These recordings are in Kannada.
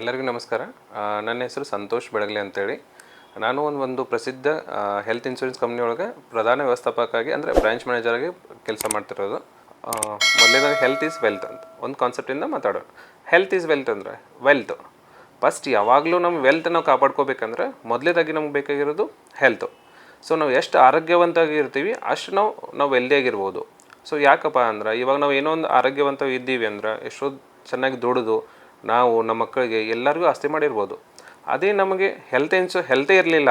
ಎಲ್ಲರಿಗೂ ನಮಸ್ಕಾರ. ನನ್ನ ಹೆಸರು ಸಂತೋಷ್ ಬೆಳಗಲಿ ಅಂತೇಳಿ. ನಾನು ಒಂದು ಒಂದು ಪ್ರಸಿದ್ಧ ಹೆಲ್ತ್ ಇನ್ಶೂರೆನ್ಸ್ ಕಂಪ್ನಿಯೊಳಗೆ ಪ್ರಧಾನ ವ್ಯವಸ್ಥಾಪಕಾಗಿ, ಅಂದರೆ ಬ್ರಾಂಚ್ ಮ್ಯಾನೇಜರಾಗಿ ಕೆಲಸ ಮಾಡ್ತಿರೋದು. ಮೊದಲೇದಾಗಿ ಹೆಲ್ತ್ ಈಸ್ ವೆಲ್ತ್ ಅಂತ. ಒಂದು ಕಾನ್ಸೆಪ್ಟಿಂದ ಮಾತಾಡೋಣ. ಹೆಲ್ತ್ ಈಸ್ ವೆಲ್ತ್ ಅಂದರೆ ವೆಲ್ತ್ ಫಸ್ಟ್ ಯಾವಾಗಲೂ ನಮ್ಮ ವೆಲ್ತ್ ನಾವು ಕಾಪಾಡ್ಕೋಬೇಕಂದ್ರೆ ಮೊದಲೇದಾಗಿ ನಮ್ಗೆ ಬೇಕಾಗಿರೋದು ಹೆಲ್ತು ಸೊ ನಾವು ಎಷ್ಟು ಆರೋಗ್ಯವಂತಾಗಿ ಇರ್ತೀವಿ, ಅಷ್ಟು ನಾವು ನಾವು ವೆಲ್ದಿಯಾಗಿರ್ಬೋದು ಸೊ ಯಾಕಪ್ಪ ಅಂದ್ರೆ ಇವಾಗ ನಾವು ಏನೋ ಒಂದು ಆರೋಗ್ಯವಂತ ಇದ್ದೀವಿ ಅಂದ್ರೆ ಎಷ್ಟೋ ಚೆನ್ನಾಗಿ ದುಡಿದು ನಾವು ನಮ್ಮ ಮಕ್ಕಳಿಗೆ ಎಲ್ಲರಿಗೂ ಆಸ್ತಿ ಮಾಡಿರ್ಬೋದು. ಅದೇ ನಮಗೆ ಹೆಲ್ತ್ ಇನ್ಸು ಹೆಲ್ತೇ ಇರಲಿಲ್ಲ.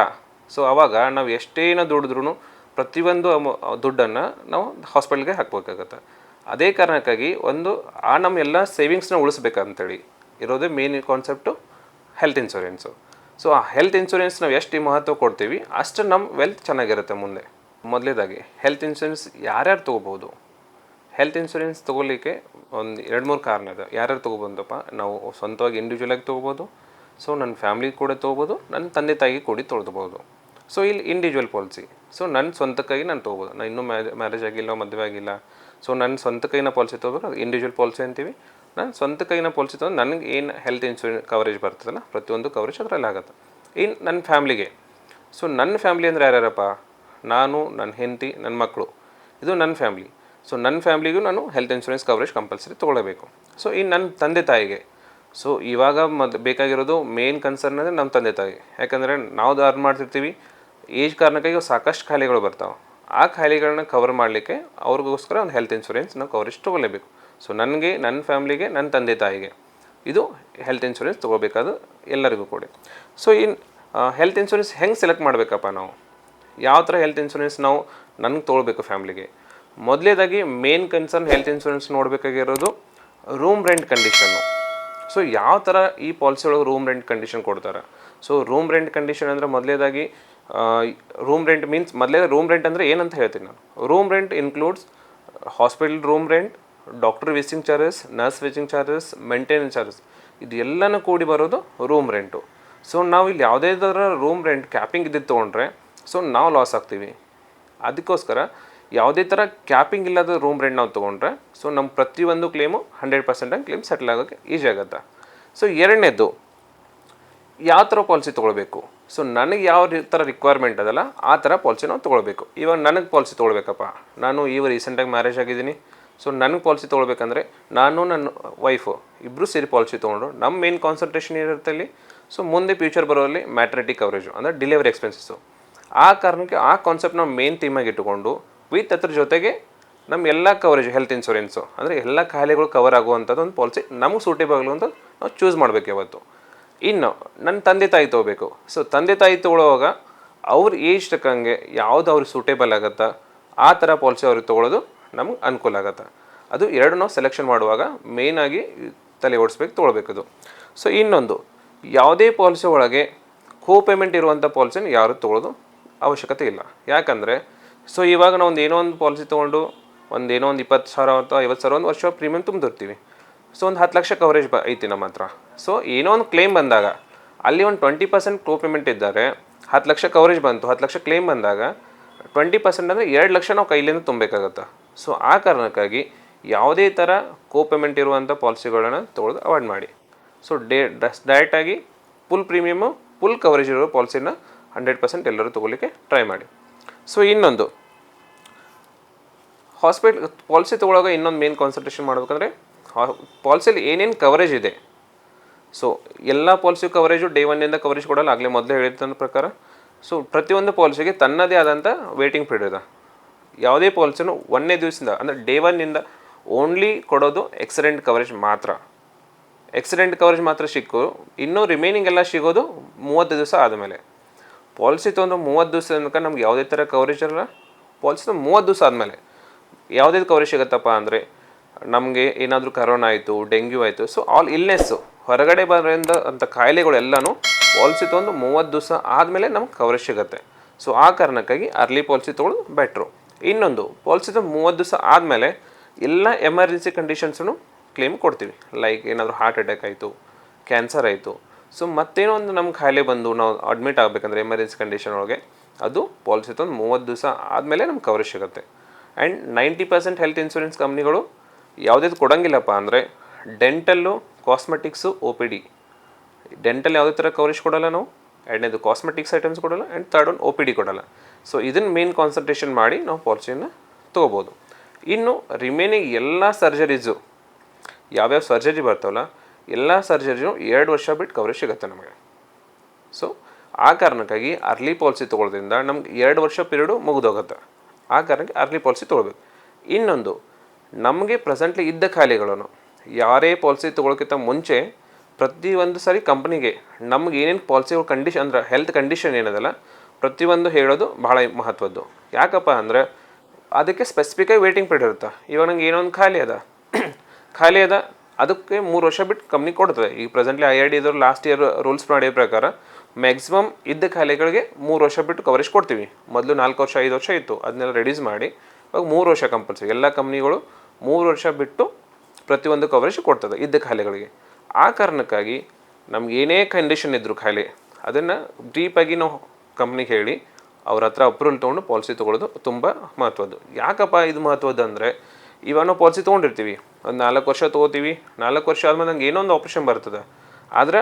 ಸೊ ಅವಾಗ ನಾವು ಎಷ್ಟೇನೋ ದುಡಿದ್ರೂ ಪ್ರತಿಯೊಂದು ದುಡ್ಡನ್ನು ನಾವು ಹಾಸ್ಪಿಟ್ಲ್ಗೆ ಹಾಕ್ಬೇಕಾಗತ್ತೆ. ಅದೇ ಕಾರಣಕ್ಕಾಗಿ ಒಂದು, ಆ ನಮ್ಮ ಎಲ್ಲ ಸೇವಿಂಗ್ಸ್ನ ಉಳಿಸ್ಬೇಕಂತೇಳಿ ಇರೋದೇ main concept health insurance so ಆ ಹೆಲ್ತ್ ಇನ್ಶೂರೆನ್ಸ್ ನಾವು ಎಷ್ಟು ಮಹತ್ವ ಕೊಡ್ತೀವಿ ಅಷ್ಟು ನಮ್ಮ ವೆಲ್ತ್ ಚೆನ್ನಾಗಿರುತ್ತೆ ಮುಂದೆ. ಮೊದಲೇದಾಗಿ ಹೆಲ್ತ್ ಇನ್ಶೂರೆನ್ಸ್ ಯಾರ್ಯಾರು ತೊಗೋಬೋದು ಹೆಲ್ತ್ ಇನ್ಶೂರೆನ್ಸ್ ತೊಗೊಲಿಕ್ಕೆ ಒಂದು ಎರಡು ಮೂರು ಕಾರಣ ಇದೆ. ಯಾರ್ಯಾರು ತೊಗೊಬೋದಪ್ಪ? ನಾವು ಸ್ವಂತವಾಗಿ ಇಂಡಿವಿಜುವಲಾಗಿ ತೊಗೋಬೋದು. ಸೊ ನನ್ನ ಫ್ಯಾಮ್ಲಿ ಕೂಡ ತೊಗೋಬೋದು, ನನ್ನ ತಂದೆ ತಾಯಿಗೆ ಕೂಡ ತೊಗೊಳ್ಬೋದು ಸೊ ಇಲ್ಲಿ ಇಂಡಿವಿಜುವಲ್ ಪಾಲಿಸಿ ಸೊ ನನ್ನ ಸ್ವಂತಕ್ಕಾಗಿ ನಾನು ತೊಗೋಬೋದು. ನಾನು ಇನ್ನೂ ಮ್ಯಾರೇಜ್ ಆಗಿಲ್ಲ, ಮದುವೆ ಆಗಿಲ್ಲ. ಸೊ ನನ್ನ ಸ್ವಂತ ಕೈನ ಪಾಲಿಸಿ ತೊಗೋಬೇಕು ಅದು ಇಂಡಿವಿಜುವಲ್ ಪಾಲಿಸಿ ಅಂತೀವಿ. ನಾನು ಸ್ವಂತ ಕೈನ ಪಾಲಿಸಿ ತೊಗೊಂಡು ನನಗೆ ಏನು ಹೆಲ್ತ್ ಇನ್ಶೂರೆನ್ಸ್ ಕವರೇಜ್ ಬರ್ತದಲ್ಲ, ಪ್ರತಿಯೊಂದು ಕವರೇಜ್ ಅದರಲ್ಲಿ ಆಗುತ್ತೆ. ಇನ್ನು ನನ್ನ ಫ್ಯಾಮ್ಲಿಗೆ ಸೊ ನನ್ನ ಫ್ಯಾಮ್ಲಿ ಅಂದರೆ ಯಾರ್ಯಾರಪ್ಪ? ನಾನು, ನನ್ನ ಹೆಂಡತಿ, ನನ್ನ ಮಕ್ಕಳು. ಇದು ನನ್ನ ಫ್ಯಾಮ್ಲಿ ಸೊ ನನ್ನ ಫ್ಯಾಮಿಲಿಗೂ ನಾನು ಹೆಲ್ತ್ ಇನ್ಶೂರೆನ್ಸ್ ಕವರೇಜ್ ಕಂಪಲ್ಸರಿ ತೊಗೊಳ್ಬೇಕು ಸೊ ಇನ್ನು ನನ್ನ ತಂದೆ ತಾಯಿಗೆ. ಸೊ ಇವಾಗ ಮದ್ ಬೇಕಾಗಿರೋದು ಮೇನ್ ಕನ್ಸರ್ನ್ ಅಂದರೆ ನಮ್ಮ ತಂದೆ ತಾಯಿ. ಯಾಕಂದರೆ ನಾವು ಅರ್ನ್ ಮಾಡ್ತಿರ್ತೀವಿ. ಏಜ್ ಕಾರಣಕ್ಕಾಗಿ ಸಾಕಷ್ಟು ಖಾಯಿಲೆಗಳು ಬರ್ತಾವೆ. ಆ ಖಾಯಿಲೆಗಳನ್ನ ಕವರ್ ಮಾಡಲಿಕ್ಕೆ ಅವ್ರಿಗೋಸ್ಕರ ಒಂದು ಹೆಲ್ತ್ ಇನ್ಶೂರೆನ್ಸ್ ನಾವು ಕವರೇಜ್ ತೊಗೊಳ್ಳೇಬೇಕು. ಸೊ ನನಗೆ, ನನ್ನ ಫ್ಯಾಮ್ಲಿಗೆ, ನನ್ನ ತಂದೆ ತಾಯಿಗೆ ಇದು ಹೆಲ್ತ್ ಇನ್ಶೂರೆನ್ಸ್ ತೊಗೋಬೇಕಾದ ಎಲ್ಲರಿಗೂ ಕೊಡಿ. ಸೊ ಇನ್ನು ಹೆಲ್ತ್ ಇನ್ಶೂರೆನ್ಸ್ ಹೆಂಗೆ ಸೆಲೆಕ್ಟ್ ಮಾಡಬೇಕಪ್ಪ ನಾವು? ಯಾವ ಥರ ಹೆಲ್ತ್ ಇನ್ಶೂರೆನ್ಸ್ ನಾವು ನನಗೆ ತೊಗೊಳ್ಬೇಕು ಫ್ಯಾಮ್ಲಿಗೆ ಮೊದಲೇದಾಗಿ ಮೇನ್ ಕನ್ಸರ್ನ್ ಹೆಲ್ತ್ ಇನ್ಶೂರೆನ್ಸ್ ನೋಡಬೇಕಾಗಿರೋದು ರೂಮ್ ರೆಂಟ್ ಕಂಡೀಷನ್ನು ಸೊ ಯಾವ ಥರ ಈ ಪಾಲಿಸಿ ಒಳಗೆ ರೂಮ್ ರೆಂಟ್ ಕಂಡೀಷನ್ ಕೊಡ್ತಾರೆ? ಸೊ ರೂಮ್ ರೆಂಟ್ ಕಂಡೀಷನ್ ಅಂದರೆ ಮೊದಲೇದಾಗಿ ರೂಮ್ ರೆಂಟ್ ಮೀನ್ಸ್ ಮೊದಲೇ ರೂಮ್ ರೆಂಟ್ ಅಂದರೆ ಏನಂತ ಹೇಳ್ತೀನಿ ನಾನು. Room rent includes hospital room rent doctor visiting charges nurse visiting charges maintenance charges ಇದು ಕೂಡಿ ಬರೋದು ರೂಮ್ ರೆಂಟು ಸೊ ನಾವು ಇಲ್ಲಿ ಯಾವುದೇ ಥರ ರೂಮ್ ರೆಂಟ್ ಕ್ಯಾಪಿಂಗ್ ಇದ್ದಿದ್ದು ತೊಗೊಂಡ್ರೆ ಸೊ ನಾವು ಲಾಸ್ ಆಗ್ತೀವಿ. ಅದಕ್ಕೋಸ್ಕರ ಯಾವುದೇ ಥರ ಕ್ಯಾಪಿಂಗ್ ಇಲ್ಲದ ರೂಮ್ ರೆಂಟ್ ನಾವು ತೊಗೊಂಡ್ರೆ ಸೊ ನಮ್ಮ ಪ್ರತಿಯೊಂದು ಕ್ಲೇಮು ಹಂಡ್ರೆಡ್ ಪರ್ಸೆಂಟಾಗಿ ಕ್ಲೇಮ್ ಸೆಟಲ್ ಆಗೋಕ್ಕೆ ಈಸಿ ಆಗುತ್ತೆ. ಸೊ ಎರಡನೇದು, ಯಾವ ಥರ ಪಾಲಿಸಿ ತೊಗೊಳ್ಬೇಕು? ಸೊ ನನಗೆ ಯಾವ ಥರ ರಿಕ್ವೈರ್ಮೆಂಟ್ ಅದಲ್ಲ, ಆ ಥರ ಪಾಲಿಸಿ ನಾವು ತೊಗೊಳ್ಬೇಕು. ಇವಾಗ ನನಗೆ ಪಾಲಿಸಿ ತೊಗೊಳ್ಬೇಕಪ್ಪ. ನಾನು ಈಗ ರೀಸೆಂಟಾಗಿ ಮ್ಯಾರೇಜ್ ಆಗಿದ್ದೀನಿ. ಸೊ ನನಗೆ ಪಾಲಿಸಿ ತೊಗೊಳ್ಬೇಕಂದ್ರೆ, ನಾನು ನನ್ನ ವೈಫು ಇಬ್ಬರು ಸೇರಿ ಪಾಲಿಸಿ ತೊಗೊಂಡ್ರು ನಮ್ಮ ಮೇನ್ ಕಾನ್ಸಂಟ್ರೇಷನ್ ಇರುತ್ತೆ ಅಲ್ಲಿ? ಸೊ ಮುಂದೆ ಫ್ಯೂಚರ್ ಬರೋಲ್ಲಿ ಮ್ಯಾಟ್ರಿಟಿ ಕವರೇಜು ಅಂದರೆ ಡೆಲಿವರಿ ಎಕ್ಸ್ಪೆನ್ಸಸ್ಸು ಆ ಕಾರಣಕ್ಕೆ ಆ ಕಾನ್ಸೆಪ್ಟ್ ನಾವು ಮೇನ್ ಥೀಮಾಗಿ ಇಟ್ಟುಕೊಂಡು ವಿತ್ ಅದ್ರ ಜೊತೆಗೆ ನಮ್ಮ ಎಲ್ಲ ಕವರೇಜ್ ಹೆಲ್ತ್ ಇನ್ಶೂರೆನ್ಸು ಅಂದರೆ ಎಲ್ಲ ಕಾಯಿಲೆಗಳು ಕವರ್ ಆಗುವಂಥದ್ದು ಒಂದು ಪಾಲಿಸಿ ನಮಗೆ ಸೂಟೇಬಲ್ ಅಂತ ನಾವು ಚೂಸ್ ಮಾಡಬೇಕು ಯಾವತ್ತು. ಇನ್ನು ನನ್ನ ತಂದೆ ತಾಯಿ ತೊಗೋಬೇಕು. ಸೊ ತಂದೆ ತಾಯಿ ತೊಗೊಳುವಾಗ ಅವ್ರ ಏಜ್ ತಕ್ಕಂಗೆ ಯಾವುದು ಅವ್ರಿಗೆ ಸೂಟೇಬಲ್ ಆಗುತ್ತಾ, ಆ ಥರ ಪಾಲಿಸಿ ಅವ್ರಿಗೆ ತೊಗೊಳ್ಳೋದು ನಮ್ಗೆ ಅನುಕೂಲ ಆಗುತ್ತೆ. ಅದು ಎರಡು ನಾವು ಸೆಲೆಕ್ಷನ್ ಮಾಡುವಾಗ ಮೇಯ್ನಾಗಿ ತಲೆ ಓಡಿಸ್ಬೇಕು ತೊಗೊಳ್ಬೇಕದು ಸೊ ಇನ್ನೊಂದು, ಯಾವುದೇ ಪಾಲಿಸಿ ಒಳಗೆ ಕೋ ಪೇಮೆಂಟ್ ಇರುವಂಥ ಪಾಲಿಸಿನ ಯಾರು ತೊಗೊಳ್ಳೋದು ಅವಶ್ಯಕತೆ ಇಲ್ಲ. ಯಾಕಂದರೆ ಸೊ ಇವಾಗ ನಾವು ಒಂದು ಏನೋ ಒಂದು ಪಾಲಿಸಿ ತೊಗೊಂಡು ಒಂದು ಏನೋ ಒಂದು ಇಪ್ಪತ್ತು ಸಾವಿರ ಅಥವಾ ಐವತ್ತು ಸಾವಿರ ಒಂದು ವರ್ಷ ಪ್ರೀಮಿಯಮ್ ತುಂಬಿರ್ತೀವಿ ಸೊ ಒಂದು ಹತ್ತು ಲಕ್ಷ ಕವರೇಜ್ ಬ ಐತಿ ನಮ್ಮ ಹತ್ರ. ಸೊ ಏನೋ ಒಂದು ಕ್ಲೇಮ್ ಬಂದಾಗ, ಅಲ್ಲಿ ಒಂದು ಟ್ವೆಂಟಿ ಪರ್ಸೆಂಟ್ ಕೋ ಪೇಮೆಂಟ್ ಇದ್ದಾರೆ, ಹತ್ತು ಲಕ್ಷ ಕವರೇಜ್ ಬಂತು, ಹತ್ತು ಲಕ್ಷ ಕ್ಲೇಮ್ ಬಂದಾಗ ಟ್ವೆಂಟಿ ಪರ್ಸೆಂಟ್ ಅಂದರೆ ಎರಡು ಲಕ್ಷ ನಾವು ಕೈಲಿಂದ ತುಂಬಬೇಕಾಗತ್ತೆ. ಸೊ ಆ ಕಾರಣಕ್ಕಾಗಿ ಯಾವುದೇ ಥರ ಕೋ ಪೇಮೆಂಟ್ ಇರುವಂಥ ಪಾಲಿಸಿಗಳನ್ನು ತೊಗೊಳ್ದು ಅವಾಯ್ಡ್ ಮಾಡಿ. ಸೊ ಡೇ ಡಸ್ ಡೈರೆಕ್ಟಾಗಿ ಫುಲ್ ಪ್ರೀಮಿಯಮು ಫುಲ್ ಕವರೇಜ್ ಇರೋ ಪಾಲಿಸಿನ ಹಂಡ್ರೆಡ್ ಪರ್ಸೆಂಟ್ ಎಲ್ಲರೂ ತೊಗೊಲಿಕ್ಕೆ ಟ್ರೈ ಮಾಡಿ. ಸೊ ಇನ್ನೊಂದು. ಹಾಸ್ಪಿಟ್ಲ್ ಪಾಲಿಸಿ ತೊಗೊಳಾಗ ಇನ್ನೊಂದು ಮೇನ್ ಕಾನ್ಸಂಟ್ರೇಷನ್ ಮಾಡ್ಬೇಕಂದ್ರೆ ಪಾಲಿಸಿಯಲ್ಲಿ ಏನೇನು ಕವರೇಜ್ ಇದೆ. ಸೊ ಎಲ್ಲ ಪಾಲಿಸಿ ಕವರೇಜು ಡೇ ಒನ್ನಿಂದ ಕವರೇಜ್ ಕೊಡಲ್ಲ. ಆಗಲೇ ಮೊದಲೇ ಹೇಳಿದ ಪ್ರಕಾರ. ಸೊ ಪ್ರತಿಯೊಂದು ಪಾಲಿಸಿಗೆ ತನ್ನದೇ ಆದಂಥ ವೇಟಿಂಗ್ ಪೀರಿಯಡ್ ಇದೆ. ಯಾವುದೇ ಪಾಲಿಸಿನೂ ಒಂದನೇ ದಿವಸದಿಂದ, ಅಂದರೆ ಡೇ ಒನ್ನಿಂದ ಓನ್ಲಿ ಕೊಡೋದು ಎಕ್ಸಿಡೆಂಟ್ ಕವರೇಜ್ ಮಾತ್ರ. ಎಕ್ಸಿಡೆಂಟ್ ಕವರೇಜ್ ಮಾತ್ರ ಸಿಕ್ಕು. ಇನ್ನೂ ರಿಮೈನಿಂಗ್ ಎಲ್ಲ ಸಿಗೋದು ಮೂವತ್ತು ದಿವಸ ಆದಮೇಲೆ. ಪಾಲಿಸಿ ತೊಗೊಂಡು ಮೂವತ್ತು ದಿವಸ ತನಕ ನಮ್ಗೆ ಯಾವುದೇ ಥರ ಕವರೇಜ್ ಇರಲ್ಲ. ಪಾಲಿಸಿ ಮೂವತ್ತು ದಿವಸ ಆದಮೇಲೆ ಯಾವುದೇ ಕವರೇಜ್ ಸಿಗುತ್ತಪ್ಪ ಅಂದರೆ ನಮಗೆ ಏನಾದರೂ ಕರೋನಾ ಆಯಿತು, ಡೆಂಗ್ಯೂ ಆಯಿತು ಸೊ ಆಲ್ ಇಲ್ನೆಸ್ಸು ಹೊರಗಡೆ ಬರೋದ್ರಿಂದ ಅಂಥ ಕಾಯಿಲೆಗಳೆಲ್ಲನೂ ಪಾಲಿಸಿ ತೊಗೊಂಡು ಮೂವತ್ತು ದಿವಸ ಆದಮೇಲೆ ನಮ್ಗೆ ಕವರೇಜ್ ಸಿಗುತ್ತೆ. ಸೊ ಆ ಕಾರಣಕ್ಕಾಗಿ ಅರ್ಲಿ ಪಾಲಿಸಿ ತೊಗೊಳ್ಳೋದು ಬೆಟ್ರು ಇನ್ನೊಂದು, ಪಾಲಿಸಿ ತೊಗೊಂಡು ಮೂವತ್ತು ದಿವಸ ಆದಮೇಲೆ ಎಲ್ಲ ಎಮರ್ಜೆನ್ಸಿ ಕಂಡೀಷನ್ಸನ್ನು ಕ್ಲೇಮ್ ಕೊಡ್ತೀವಿ. ಲೈಕ್ ಏನಾದರೂ ಹಾರ್ಟ್ ಅಟ್ಯಾಕ್ ಆಯಿತು ಕ್ಯಾನ್ಸರ್ ಆಯಿತು ಸೊ ಮತ್ತೇನೋ ಒಂದು ನಮ್ಮ ಖಾಯಿಲೆ ಬಂದು ನಾವು ಅಡ್ಮಿಟ್ ಆಗಬೇಕಂದ್ರೆ ಎಮರ್ಜೆನ್ಸಿ ಕಂಡೀಷನ್ ಒಳಗೆ, ಅದು ಪಾಲಿಸಿ ತಂದು ಮೂವತ್ತು ದಿವಸ ಆದಮೇಲೆ ನಮ್ಗೆ ಕವರೇಜ್ ಸಿಗುತ್ತೆ. And ninety percent health insurance ಕಂಪ್ನಿಗಳು ಯಾವುದೇದು ಕೊಡೋಂಗಿಲ್ಲಪ್ಪ ಅಂದರೆ dental cosmetics O P D dental ಯಾವುದೇ ಥರ ಕವರೇಜ್ ಕೊಡೋಲ್ಲ ನಾವು. ಎರಡನೇದು ಕಾಸ್ಮೆಟಿಕ್ಸ್ ಐಟಮ್ಸ್ ಕೊಡಲ್ಲ and third one O P D ಕೊಡೋಲ್ಲ. ಸೊ ಇದನ್ನು ಮೇನ್ ಕಾನ್ಸಂಟ್ರೇಷನ್ ಮಾಡಿ ನಾವು ಪಾಲಿಸಿಯನ್ನು ತೊಗೋಬೋದು. ಇನ್ನು ರಿಮೇನಿಂಗ್ ಎಲ್ಲ ಸರ್ಜರೀಸು ಯಾವ್ಯಾವ ಸರ್ಜರಿ ಬರ್ತಾವಲ್ಲ ಎಲ್ಲ ಸರ್ಜರಿಯೂ ಎರಡು ವರ್ಷ ಬಿಟ್ಟು ಕವರೇಜ್ ಸಿಗುತ್ತೆ ನಮಗೆ. ಸೊ ಆ ಕಾರಣಕ್ಕಾಗಿ ಅರ್ಲಿ ಪಾಲಿಸಿ ತೊಗೊಳೋದ್ರಿಂದ ನಮ್ಗೆ ಎರಡು ವರ್ಷ ಪೀರಿಯಡು ಮುಗಿದೋಗುತ್ತೆ. ಆ ಕಾರಣಕ್ಕೆ ಅರ್ಲಿ ಪಾಲಿಸಿ ತೊಗೊಳ್ಬೇಕು. ಇನ್ನೊಂದು, ನಮಗೆ ಪ್ರೆಸೆಂಟ್ಲಿ ಇದ್ದ ಖಾಲಿಗಳನ್ನು ಯಾರೇ ಪಾಲಿಸಿ ತೊಗೊಳಕ್ಕಿಂತ ಮುಂಚೆ ಪ್ರತಿಯೊಂದು ಸಾರಿ ಕಂಪ್ನಿಗೆ ನಮ್ಗೆ ಏನೇನು ಪಾಲಿಸಿಗಳು ಕಂಡೀಷನ್ ಅಂದ್ರೆ ಹೆಲ್ತ್ ಕಂಡೀಷನ್ ಏನದಲ್ಲ ಪ್ರತಿಯೊಂದು ಹೇಳೋದು ಭಾಳ ಮಹತ್ವದ್ದು. ಯಾಕಪ್ಪ ಅಂದರೆ ಅದಕ್ಕೆ ಸ್ಪೆಸಿಫಿಕಾಗಿ ವೇಟಿಂಗ್ ಪೀರಿಯಡ್ ಇರುತ್ತೆ. ಇವಾಗ ನಂಗೆ ಏನೋ ಒಂದು ಖಾಲಿ ಅದ. ಖಾಲಿ ಅದ ಅದಕ್ಕೆ ಮೂರು ವರ್ಷ ಬಿಟ್ಟು ಕಂಪ್ನಿ ಕೊಡ್ತದೆ. ಈಗ ಪ್ರೆಸೆಂಟ್ಲಿ ಐ ಐ ಡಿ ಇದ್ರು ಲಾಸ್ಟ್ ಇಯರ್ ರೂಲ್ಸ್ ಮಾಡಿದ ಪ್ರಕಾರ ಮ್ಯಾಕ್ಸಿಮಮ್ ಇದ್ದ ಖಾಲಿಗಳಿಗೆ ಮೂರು ವರ್ಷ ಬಿಟ್ಟು ಕವರೇಜ್ ಕೊಡ್ತೀವಿ. ಮೊದಲು ನಾಲ್ಕು ವರ್ಷ, ಐದು ವರ್ಷ ಇತ್ತು. ಅದನ್ನೆಲ್ಲ ರೆಡ್ಯೂಸ್ ಮಾಡಿ ಇವಾಗ ಮೂರು ವರ್ಷ ಕಂಪಲ್ಸರಿ ಎಲ್ಲ ಕಂಪ್ನಿಗಳು ಮೂರು ವರ್ಷ ಬಿಟ್ಟು ಪ್ರತಿಯೊಂದು ಕವರೇಜ್ ಕೊಡ್ತದೆ ಇದ್ದ ಖಾಲಿಗಳಿಗೆ. ಆ ಕಾರಣಕ್ಕಾಗಿ ನಮ್ಗೆ ಏನೇ ಕಂಡೀಷನ್ ಇದ್ದರು ಖಾಲಿ, ಅದನ್ನು ಡೀಪಾಗಿ ನಾವು ಕಂಪ್ನಿಗೆ ಹೇಳಿ ಅವ್ರ ಹತ್ರ ಅಪ್ರೂವಲ್ ತೊಗೊಂಡು ಪಾಲಿಸಿ ತೊಗೊಳ್ಳೋದು ತುಂಬ ಮಹತ್ವದ್ದು. ಯಾಕಪ್ಪ ಇದು ಮಹತ್ವದ್ದು ಅಂದರೆ ಇವಾಗ ನಾವು ಪಾಲಿಸಿ ತೊಗೊಂಡಿರ್ತೀವಿ. ಒಂದು ನಾಲ್ಕು ವರ್ಷ ತೊಗೋತೀವಿ. ನಾಲ್ಕು ವರ್ಷ ಆದ್ಮೇಲೆ ನಂಗೆ ಏನೋ ಒಂದು ಆಪ್ರೇಷನ್ ಬರ್ತದೆ. ಆದರೆ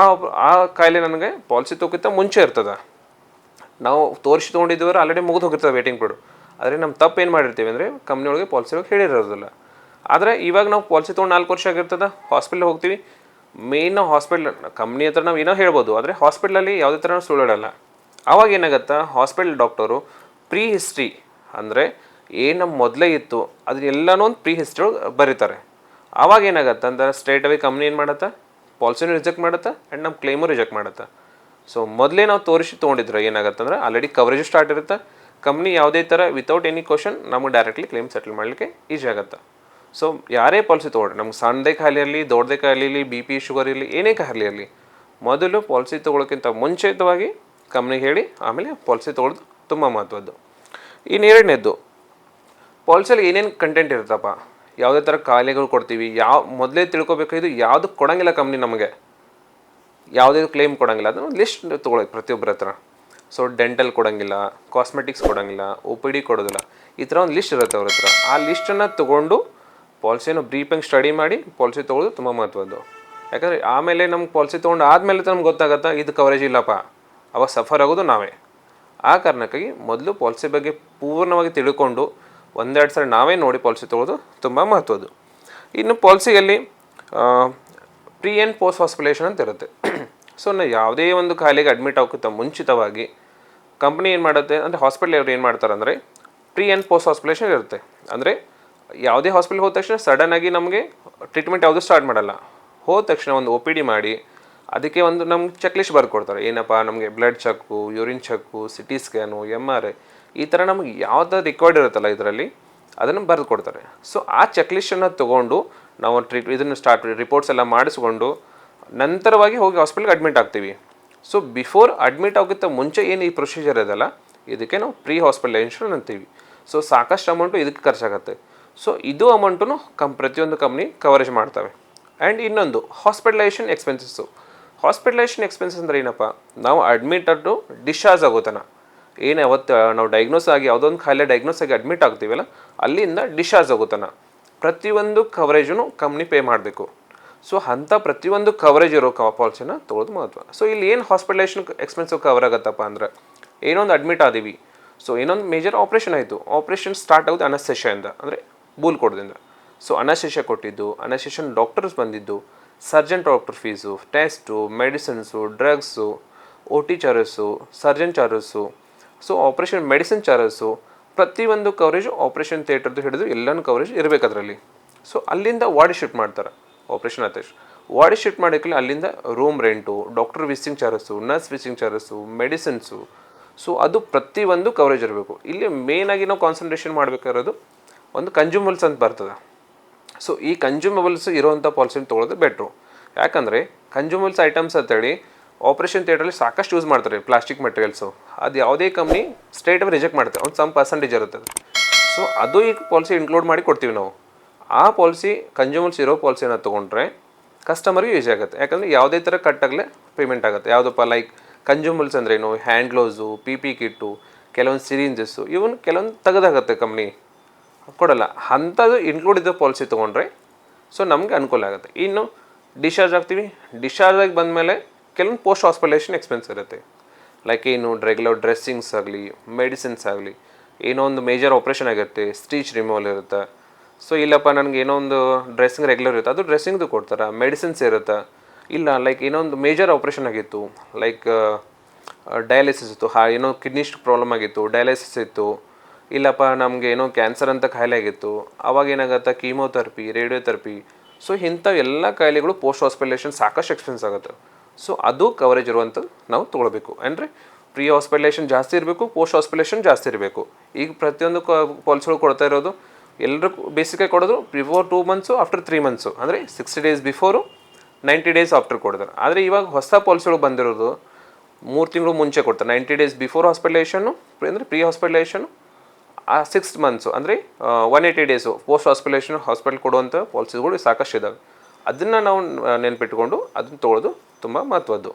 ಆ ಆ ಕಾಯಿಲೆ ನನಗೆ ಪಾಲಿಸಿ ತೊಗೋಕ್ಕಿಂತ ಮುಂಚೆ ಇರ್ತದೆ. ನಾವು ತೋರಿಸಿ ತೊಗೊಂಡಿದ್ದವರು ಆಲ್ರೆಡಿ ಮುಗಿದು ಹೋಗಿರ್ತದೆ ವೇಟಿಂಗ್ ಪೀರಿಯಡ್ ಆದರೆ ನಮ್ಮ ತಪ್ಪು ಏನು ಮಾಡಿರ್ತೀವಿ ಅಂದರೆ ಕಂಪ್ನಿ ಒಳಗೆ ಪಾಲಿಸಿ ಒಳಗೆ ಹೇಳಿರೋದಿಲ್ಲ. ಆದರೆ ಇವಾಗ ನಾವು ಪಾಲಿಸಿ ತೊಗೊಂಡು ನಾಲ್ಕು ವರ್ಷ ಆಗಿರ್ತದೆ. ಹಾಸ್ಪಿಟ್ಲಿಗೆ ಹೋಗ್ತೀವಿ. ಮೇಯ್ನ್ ಹಾಸ್ಪಿಟ್ಲ್ ಕಂಪ್ನಿ ಹತ್ರ ನಾವು ಏನೋ ಹೇಳ್ಬೋದು. ಆದರೆ ಹಾಸ್ಪಿಟ್ಲಲ್ಲಿ ಯಾವುದೇ ಥರ ಸುಳ್ಳಾಡಲ್ಲ. ಆವಾಗ ಏನಾಗುತ್ತೆ? ಹಾಸ್ಪಿಟಲ್ ಡಾಕ್ಟರು ಪ್ರೀ ಹಿಸ್ಟ್ರಿ ಅಂದರೆ ಏನು ನಮ್ಮ ಮೊದಲೇ ಇತ್ತು ಅದನ್ನೆಲ್ಲನೂ ಒಂದು ಪ್ರೀ ಹಿಸ್ಟ್ರಿ ಬರೀತಾರೆ. ಆವಾಗ ಏನಾಗತ್ತೆ ಅಂದ್ರೆ ಸ್ಟ್ರೇಟ್ ಅವೇ ಕಂಪ್ನಿ ಏನು ಮಾಡುತ್ತೆ? ಪಾಲಿಸಿನೂ ರಿಜೆಕ್ಟ್ ಮಾಡುತ್ತೆ ಆ್ಯಂಡ್ ನಮ್ಮ ಕ್ಲೇಮು ರಿಜೆಕ್ಟ್ ಮಾಡುತ್ತೆ. ಸೊ ಮೊದಲೇ ನಾವು ತೋರಿಸಿ ತೊಗೊಂಡಿದ್ರೆ ಏನಾಗುತ್ತೆ ಅಂದ್ರೆ ಆಲ್ರೆಡಿ ಕವರೇಜ್ ಸ್ಟಾರ್ಟ್ ಇರುತ್ತೆ. ಕಂಪ್ನಿ ಯಾವುದೇ ಥರ ವಿತೌಟ್ ಎನಿ ಕ್ವಶನ್ ನಮಗೆ ಡೈರೆಕ್ಟ್ಲಿ ಕ್ಲೇಮ್ ಸೆಟಲ್ ಮಾಡಲಿಕ್ಕೆ ಈಸಿ ಆಗುತ್ತೆ. ಸೊ ಯಾರೇ ಪಾಲಿಸಿ ತೊಗೊಳ್ರಿ ನಮ್ಗೆ ಸಣ್ಣದೇ ಖಾಲಿ ಇರಲಿ, ದೊಡ್ಡದೇ ಖಾಲಿ ಇರಲಿ ಬಿ ಪಿ ಶುಗರ್ ಇರಲಿ, ಏನೇ ಖಾಲಿ ಇರಲಿ, ಮೊದಲು ಪಾಲಿಸಿ ತೊಗೊಳಕ್ಕಿಂತ ಮುಂಚಿತವಾಗಿ ಕಂಪ್ನಿಗೆ ಹೇಳಿ ಆಮೇಲೆ ಪಾಲಿಸಿ ತೊಗೊಳೋದು ತುಂಬ ಮಹತ್ವದ್ದು. ಇನ್ನು ಎರಡನೇದ್ದು ಪಾಲಿಸಿಯಲ್ಲಿ ಏನೇನು ಕಂಟೆಂಟ್ ಇರುತ್ತಪ್ಪ? ಯಾವುದೇ ಥರ ಕಾಯಿಲೆಗಳು ಕೊಡ್ತೀವಿ, ಯಾವ, ಮೊದಲೇ ತಿಳ್ಕೊಬೇಕಾಗಿದ್ದು ಯಾವುದು ಕೊಡೋಂಗಿಲ್ಲ ಕಂಪ್ನಿ ನಮಗೆ. ಯಾವುದೇ ಕ್ಲೇಮ್ ಕೊಡಂಗಿಲ್ಲ, ಅದನ್ನು ಲಿಸ್ಟ್ ತೊಗೊಳಕ್ಕೆ ಪ್ರತಿಯೊಬ್ಬರ ಹತ್ರ. ಸೊ ಡೆಂಟಲ್ ಕೊಡೋಂಗಿಲ್ಲ ಕಾಸ್ಮೆಟಿಕ್ಸ್ ಕೊಡೋಂಗಿಲ್ಲ ಒ ಪಿ ಡಿ ಕೊಡೋದಿಲ್ಲ, ಈ ಥರ ಒಂದು ಲಿಸ್ಟ್ ಇರುತ್ತೆ ಅವ್ರ ಹತ್ರ. ಆ ಲಿಸ್ಟನ್ನು ತೊಗೊಂಡು ಪಾಲಿಸಿಯನ್ನು ಬ್ರೀಫಿಂಗ್ ಸ್ಟಡಿ ಮಾಡಿ ಪಾಲಿಸಿ ತೊಗೊಳ್ಳೋದು ತುಂಬ ಮಹತ್ವದ್ದು. ಯಾಕಂದರೆ ಆಮೇಲೆ ನಮ್ಗೆ ಪಾಲಿಸಿ ತೊಗೊಂಡು ಆದಮೇಲೆ ನಮ್ಗೆ ಗೊತ್ತಾಗತ್ತಾ, ಇದು ಕವರೇಜ್ ಇಲ್ಲಪ್ಪ. ಅವಾಗ ಸಫರ್ ಆಗೋದು ನಾವೇ. ಆ ಕಾರಣಕ್ಕಾಗಿ ಮೊದಲು ಪಾಲಿಸಿ ಬಗ್ಗೆ ಪೂರ್ಣವಾಗಿ ತಿಳ್ಕೊಂಡು ಒಂದೆರಡು ಸಲ ನಾವೇ ನೋಡಿ ಪಾಲಿಸಿ ತೊಗೊಳ್ಳೋದು ತುಂಬ ಮಹತ್ವದ್ದು. ಇನ್ನು ಪಾಲಿಸಿಯಲ್ಲಿ ಪ್ರೀ ಆ್ಯಂಡ್ ಪೋಸ್ಟ್ ಹಾಸ್ಪಿಟಲೇಷನ್ ಅಂತ ಇರುತ್ತೆ. ಸೊ ನಾವು ಯಾವುದೇ ಒಂದು ಕಾಯಿಲೆಗೆ ಅಡ್ಮಿಟ್ ಆಗೋಕ್ಕಿಂತ ಮುಂಚಿತವಾಗಿ ಕಂಪ್ನಿ ಏನು ಮಾಡುತ್ತೆ ಅಂದರೆ ಹಾಸ್ಪಿಟ್ಲ್ ಅವ್ರು ಏನು ಮಾಡ್ತಾರೆ ಅಂದರೆ ಪ್ರೀ ಆ್ಯಂಡ್ ಪೋಸ್ಟ್ ಹಾಸ್ಪಿಟಲೇಷನ್ ಇರುತ್ತೆ. ಅಂದರೆ ಯಾವುದೇ ಹಾಸ್ಪಿಟ್ಲ್ ಹೋದ ತಕ್ಷಣ ಸಡನ್ನಾಗಿ ನಮಗೆ ಟ್ರೀಟ್ಮೆಂಟ್ ಯಾವುದೂ ಸ್ಟಾರ್ಟ್ ಮಾಡಲ್ಲ. ಹೋದ ತಕ್ಷಣ ಒಂದು ಒ ಪಿ ಡಿ ಮಾಡಿ, ಅದಕ್ಕೆ ಒಂದು ನಮ್ಗೆ ಚೆಕ್ ಲಿಸ್ಟ್ ಬರ್ಕೊಡ್ತಾರೆ ಏನಪ್ಪ, ನಮಗೆ blood check urine check C T scan M R I ಈ ಥರ ನಮ್ಗೆ ಯಾವ್ದು ರಿಕ್ವೈರ್ಡ್ ಇರುತ್ತಲ್ಲ ಇದರಲ್ಲಿ, ಅದನ್ನು ಬರೆದು ಕೊಡ್ತಾರೆ. ಸೊ ಆ ಚೆಕ್ ಲಿಸ್ಟನ್ನು ತೊಗೊಂಡು ನಾವು ಟ್ರೀಟ್ ಇದನ್ನು ಸ್ಟಾರ್ಟ್ ರಿಪೋರ್ಟ್ಸ್ ಎಲ್ಲ ಮಾಡಿಸ್ಕೊಂಡು ನಂತರವಾಗಿ ಹೋಗಿ ಹಾಸ್ಪಿಟ್ಲ್ಗೆ ಅಡ್ಮಿಟ್ ಆಗ್ತೀವಿ. ಸೊ ಬಿಫೋರ್ ಅಡ್ಮಿಟ್ ಆಗೋಕ್ಕಿಂತ ಮುಂಚೆ ಏನು ಈ ಪ್ರೊಸೀಜರ್ ಇದೆಲ್ಲ ಇದಕ್ಕೆ ನಾವು ಪ್ರೀ ಹಾಸ್ಪಿಟಲೈಸೇಷನ್ ಅಂತೀವಿ. ಸೊ ಸಾಕಷ್ಟು ಅಮೌಂಟು ಇದಕ್ಕೆ ಖರ್ಚಾಗುತ್ತೆ. ಸೊ ಇದು ಅಮೌಂಟು ಕಂ, ಪ್ರತಿಯೊಂದು ಕಂಪ್ನಿ ಕವರೇಜ್ ಮಾಡ್ತವೆ. ಆ್ಯಂಡ್ ಇನ್ನೊಂದು ಹಾಸ್ಪಿಟಲೈಸೇಷನ್ ಎಕ್ಸ್ಪೆನ್ಸಸ್ಸು ಹಾಸ್ಪಿಟಲೈಸೇಷನ್ ಎಕ್ಸ್ಪೆನ್ಸಸ್ ಅಂದ್ರೆ ಏನಪ್ಪ, ನಾವು ಅಡ್ಮಿಟ್ ಅಟ್ಟು ಡಿಸ್ಚಾರ್ಜ್ ಆಗೋತನ. ಏನು ಅವತ್ತು ನಾವು ಡಯಾಗ್ನೋಸ್ ಆಗಿ ಯಾವುದೋ ಒಂದು ಖಾಯಿಲೆ ಡಯಾಗ್ನೋಸ್ ಆಗಿ ಅಡ್ಮಿಟ್ ಆಗ್ತೀವಲ್ಲ, ಅಲ್ಲಿಂದ ಡಿಸ್ಚಾರ್ಜ್ ಆಗುತ್ತಾನೆ. ಪ್ರತಿಯೊಂದು ಕವರೇಜನ್ನು ಕಂಪ್ನಿ ಪೇ ಮಾಡಬೇಕು. ಸೊ ಅಂಥ ಪ್ರತಿಯೊಂದು ಕವರೇಜ್ ಇರೋ ಪಾಲಿಸಿನ ತೊಗೊಳೋದು ಮಹತ್ವ. ಸೊ ಇಲ್ಲಿ ಏನು ಹಾಸ್ಪಿಟಲೈಸೇಷನ್ ಎಕ್ಸ್ಪೆನ್ಸಿವ್ ಕವರ್ ಆಗುತ್ತಪ್ಪ ಅಂದ್ರೆ, ಏನೊಂದು ಅಡ್ಮಿಟ್ ಆದೀವಿ. ಸೊ ಏನೊಂದು ಮೇಜರ್ ಆಪ್ರೇಷನ್ ಆಯಿತು. ಆಪ್ರೇಷನ್ ಸ್ಟಾರ್ಟ್ ಆಗೋದು ಅನಸ್ತೇಷಿಯಿಂದ ಅಂದರೆ ಬೂಲ್ ಕೊಡೋದ್ರಿಂದ. ಸೊ ಅನಸ್ಸೆಷ ಕೊಟ್ಟಿದ್ದು ಅನಸ್ಸೆಷನ್ ಡಾಕ್ಟರ್ಸ್ ಬಂದಿದ್ದು surgeon doctor fees test medicines drugs O T charges surgeon charges so operation medicine charges ಪ್ರತಿಯೊಂದು ಕವರೇಜ್ ಆಪ್ರೇಷನ್ ಥಿಯೇಟರ್ದು ಹಿಡಿದು ಎಲ್ಲನೂ ಕವರೇಜ್ ಇರಬೇಕು ಅದರಲ್ಲಿ. ಸೊ ಅಲ್ಲಿಂದ ವಾರ್ಡ್ ಶಿಫ್ಟ್ ಮಾಡ್ತಾರೆ ಆಪ್ರೇಷನ್ ತಕ್ಷಣ ವಾರ್ಡ್ ಶಿಫ್ಟ್ ಮಾಡೋಕ್ಕೆ ಅಲ್ಲಿಂದ room rent doctor visiting charges nurse visiting charges medicines so ಅದು ಪ್ರತಿಯೊಂದು ಕವರೇಜ್ ಇರಬೇಕು. ಇಲ್ಲಿ ಮೇನಾಗಿ ನಾವು ಕಾನ್ಸಂಟ್ರೇಷನ್ ಮಾಡಬೇಕಾಗಿರೋದು ಒಂದು ಕನ್ಸ್ಯೂಮಲ್ಸ್ ಅಂತ ಬರ್ತದೆ. ಸೊ ಈ ಕನ್ಸ್ಯೂಮಬಲ್ಸ್ ಇರುವಂಥ ಪಾಲಿಸಿನ ತೊಗೊಳೋದು ಬೆಟ್ರು ಯಾಕಂದರೆ ಕನ್ಸ್ಯೂಮಬಲ್ಸ್ ಐಟಮ್ಸ್ ಅಂತೇಳಿ ಆಪ್ರೇಷನ್ ಥಿಯೇಟ್ರಲ್ಲಿ ಸಾಕಷ್ಟು ಯೂಸ್ ಮಾಡ್ತಾರೆ ಪ್ಲಾಸ್ಟಿಕ್ ಮೆಟೀರಿಯಲ್ಸು ಅದು ಯಾವುದೇ ಕಂಪ್ನಿ ಸ್ಟ್ರೇಟ್ ರಿಜೆಕ್ಟ್ ಮಾಡ್ತಾರೆ ಒಂದು ಸಮ್ ಪರ್ಸೆಂಟೇಜ್ ಇರುತ್ತೆ ಸೊ ಅದು ಈಗ ಪಾಲಿಸಿ ಇನ್ಕ್ಲೂಡ್ ಮಾಡಿ ಕೊಡ್ತೀವಿ ನಾವು. ಆ ಪಾಲಿಸಿ ಕನ್ಸ್ಯೂಮರ್ಸ್ ಇರೋ ಪಾಲಿಸಿನ ತೊಗೊಂಡ್ರೆ ಕಸ್ಟಮರ್ಗೆ ಯೂಸ್ ಆಗುತ್ತೆ. ಯಾಕಂದರೆ ಯಾವುದೇ ಥರ ಕಟ್ಟಾಗಲೇ ಪೇಮೆಂಟ್ ಆಗುತ್ತೆ. ಯಾವುದಪ್ಪ ಲೈಕ್ ಕನ್ಸ್ಯೂಮರ್ಸ್ ಅಂದ್ರೇನು hand gloves P P kit ಕೆಲವೊಂದು ಸಿರಿಂಜಸ್ಸು ಇವನ್ ಕೆಲವೊಂದು ತೆಗೆದಾಗತ್ತೆ ಕಂಪ್ನಿ ಕೊಡಲ್ಲ. ಅಂಥದ್ದು ಇನ್ಕ್ಲೂಡ್ ಇದ್ದ ಪಾಲಿಸಿ ತೊಗೊಂಡ್ರೆ ಸೊ ನಮಗೆ ಅನುಕೂಲ ಆಗುತ್ತೆ. ಇನ್ನು ಡಿಸ್ಚಾರ್ಜ್ ಆಗ್ತೀವಿ. ಡಿಸ್ಚಾರ್ಜ್ ಆಗಿ ಬಂದಮೇಲೆ ಕೆಲವೊಂದು ಪೋಸ್ಟ್ ಹಾಸ್ಪಿಟಲೇಷನ್ ಎಕ್ಸ್ಪೆನ್ಸ್ ಇರುತ್ತೆ. ಲೈಕ್ ಏನು ರೆಗ್ಯುಲರ್ ಡ್ರೆಸ್ಸಿಂಗ್ಸ್ ಆಗಲಿ ಮೆಡಿಸಿನ್ಸ್ ಆಗಲಿ, ಏನೋ ಒಂದು ಮೇಜರ್ ಆಪ್ರೇಷನ್ ಆಗಿರುತ್ತೆ ಸ್ಟೀಚ್ ರಿಮೂವಲ್ ಇರುತ್ತೆ. ಸೊ ಇಲ್ಲಪ್ಪ, ನನಗೆ ಏನೋ ಒಂದು ಡ್ರೆಸ್ಸಿಂಗ್ ರೆಗ್ಯುಲರ್ ಇರುತ್ತೆ, ಅದು ಡ್ರೆಸ್ಸಿಂಗ್ದು ಕೊಡ್ತಾರೆ? ಮೆಡಿಸಿನ್ಸ್ ಇರುತ್ತೆ? ಇಲ್ಲ ಲೈಕ್ ಏನೋ ಒಂದು ಮೇಜರ್ ಆಪ್ರೇಷನ್ ಆಗಿತ್ತು. ಲೈಕ್ ಡಯಾಲಿಸಿಸ್ ಇತ್ತು. ಹಾ, ಏನೋ ಕಿಡ್ನಿ ಪ್ರಾಬ್ಲಮ್ ಆಗಿತ್ತು ಡಯಾಲಿಸಿಸ್ ಇತ್ತು. ಇಲ್ಲಪ್ಪ, ನಮಗೆ ಏನೋ ಕ್ಯಾನ್ಸರ್ ಅಂತ ಕಾಯಿಲೆ ಆಗಿತ್ತು. ಅವಾಗ ಏನಾಗುತ್ತೆ? ಕೀಮೋಥೆರಪಿ ರೇಡಿಯೋಥೆರಪಿ ಸೊ ಇಂಥ ಎಲ್ಲ ಕಾಯಿಲೆಗಳು ಪೋಸ್ಟ್ ಹಾಸ್ಪಿಟಲೇಷನ್ ಸಾಕಷ್ಟು ಎಕ್ಸ್ಪೆನ್ಸ್ ಆಗುತ್ತೆ. ಸೊ ಅದು ಕವರೇಜ್ ಇರುವಂಥದ್ದು ನಾವು ತೊಗೊಳ್ಬೇಕು. ಅಂದರೆ ಪ್ರೀ ಹಾಸ್ಪಿಟಲೇಷನ್ ಜಾಸ್ತಿ ಇರಬೇಕು ಪೋಸ್ಟ್ ಹಾಸ್ಪಿಟಲೇಷನ್ ಜಾಸ್ತಿ ಇರಬೇಕು. ಈಗ ಪ್ರತಿಯೊಂದು ಪಾಲಿಸಿಗಳು ಕೊಡ್ತಾ ಇರೋದು ಎಲ್ಲರೂ ಬೇಸಿಕಾಗಿ ಕೊಡೋದು before two months after three months ಅಂದರೆ sixty days before ninety days after ಕೊಡ್ತಾರೆ ಆದರೆ ಇವಾಗ ಹೊಸ ಪಾಲಿಸಿಗಳು ಬಂದಿರೋದು, ಮೂರು ತಿಂಗಳು ಮುಂಚೆ ಕೊಡ್ತಾರೆ. ನೈಂಟಿ ಡೇಸ್ ಬಿಫೋರ್ ಹಾಸ್ಪಿಟಲೇಷನ್ನು ಅಂದರೆ ಪ್ರೀ ಹಾಸ್ಪಿಟಲೇಷನ್ನು ಆ ಸಿಕ್ಸ್ತ್ ಮಂತ್ಸು ಅಂದರೆ one eighty days post hospitalisation hospital ಕೊಡುವಂಥ ಪಾಲಿಸಿಗಳು ಸಾಕಷ್ಟು ಇದ್ದಾವೆ ಅದನ್ನು ನಾವು ನೆನಪಿಟ್ಕೊಂಡು ಅದನ್ನು ತೊಗೊಳ್ಳೋದು ತುಂಬ ಮಹತ್ವದ್ದು.